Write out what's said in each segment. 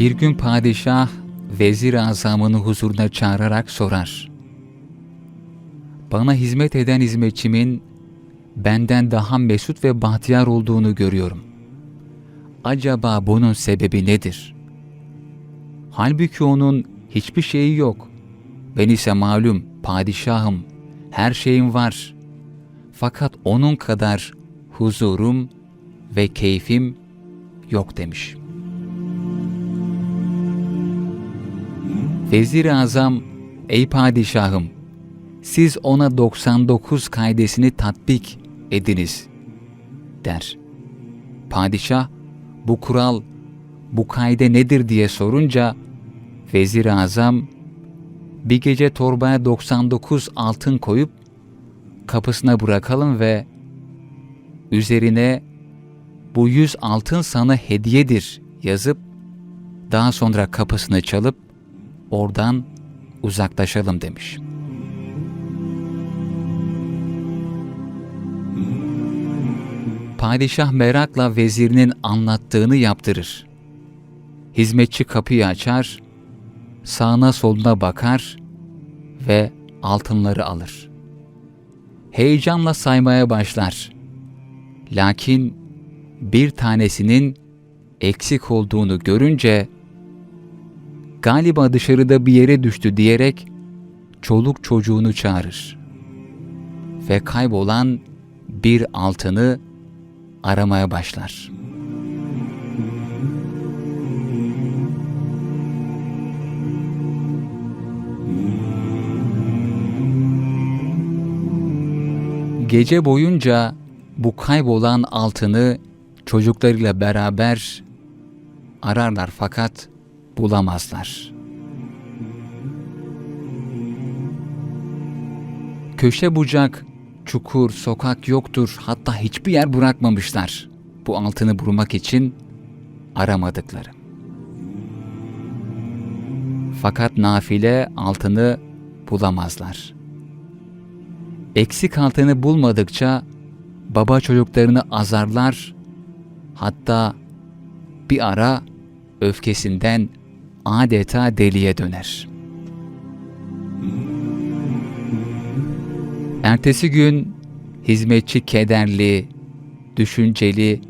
Bir gün padişah vezir azamını huzuruna çağırarak sorar. Bana hizmet eden hizmetçimin benden daha mesut ve bahtiyar olduğunu görüyorum. Acaba bunun sebebi nedir? Halbuki onun hiçbir şeyi yok. Ben ise malum padişahım, her şeyim var. Fakat onun kadar huzurum ve keyfim yok demiş. Vezir-i Azam, ey padişahım, siz ona 99 kaidesini tatbik ediniz, der. Padişah, bu kural, bu kaide nedir diye sorunca, Vezir-i Azam, bir gece torbaya 99 altın koyup, kapısına bırakalım ve üzerine bu yüz altın sana hediyedir yazıp, daha sonra kapısını çalıp, oradan uzaklaşalım demiş. Padişah merakla vezirinin anlattığını yaptırır. Hizmetçi kapıyı açar, sağına soluna bakar ve altınları alır. Heyecanla saymaya başlar. Lakin bir tanesinin eksik olduğunu görünce galiba dışarıda bir yere düştü diyerek çoluk çocuğunu çağırır. Ve kaybolan bir altını aramaya başlar. Gece boyunca bu kaybolan altını çocuklarıyla beraber ararlar fakat bulamazlar. Köşe bucak, çukur, sokak yoktur. Hatta hiçbir yer bırakmamışlar. Bu altını bulmak için aramadıkları. Fakat nafile altını bulamazlar. Eksik altını bulmadıkça baba çocuklarını azarlar. Hatta bir ara öfkesinden adeta deliye döner. Ertesi gün hizmetçi kederli, düşünceli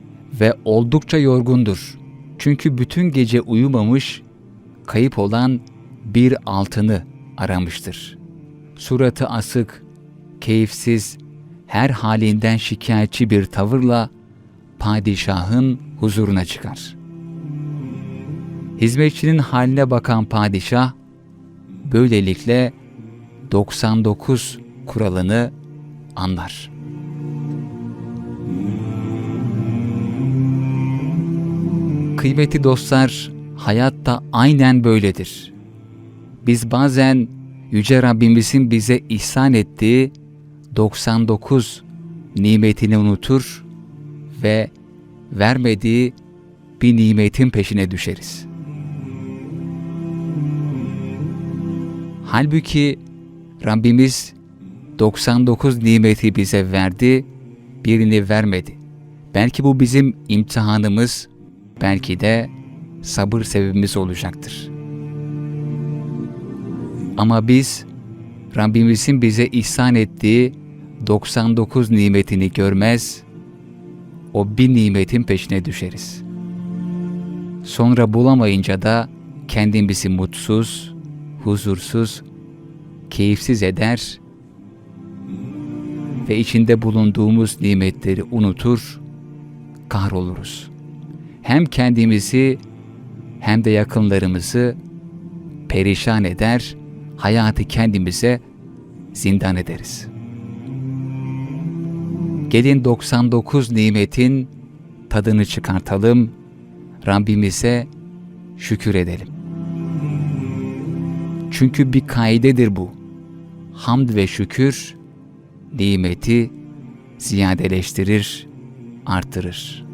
ve oldukça yorgundur. Çünkü bütün gece uyumamış, kayıp olan bir altını aramıştır. Suratı asık, keyifsiz, her halinden şikayetçi bir tavırla padişahın huzuruna çıkar. Hizmetçinin haline bakan padişah, böylelikle 99 kuralını anlar. Kıymetli dostlar, hayatta aynen böyledir. Biz bazen Yüce Rabbimizin bize ihsan ettiği 99 nimetini unutur ve vermediği bir nimetin peşine düşeriz. Halbuki Rabbimiz 99 nimeti bize verdi, birini vermedi. Belki bu bizim imtihanımız, belki de sabır sebebimiz olacaktır. Ama biz Rabbimizin bize ihsan ettiği 99 nimetini görmez, o bir nimetin peşine düşeriz. Sonra bulamayınca da kendimizi mutsuz, huzursuz, keyifsiz eder ve içinde bulunduğumuz nimetleri unutur, kahroluruz. Hem kendimizi hem de yakınlarımızı perişan eder, hayatı kendimize zindan ederiz. Gelin 99 nimetin tadını çıkartalım, Rabbimize şükür edelim. Çünkü bir kaidedir bu. Hamd ve şükür nimeti ziyadeleştirir, artırır.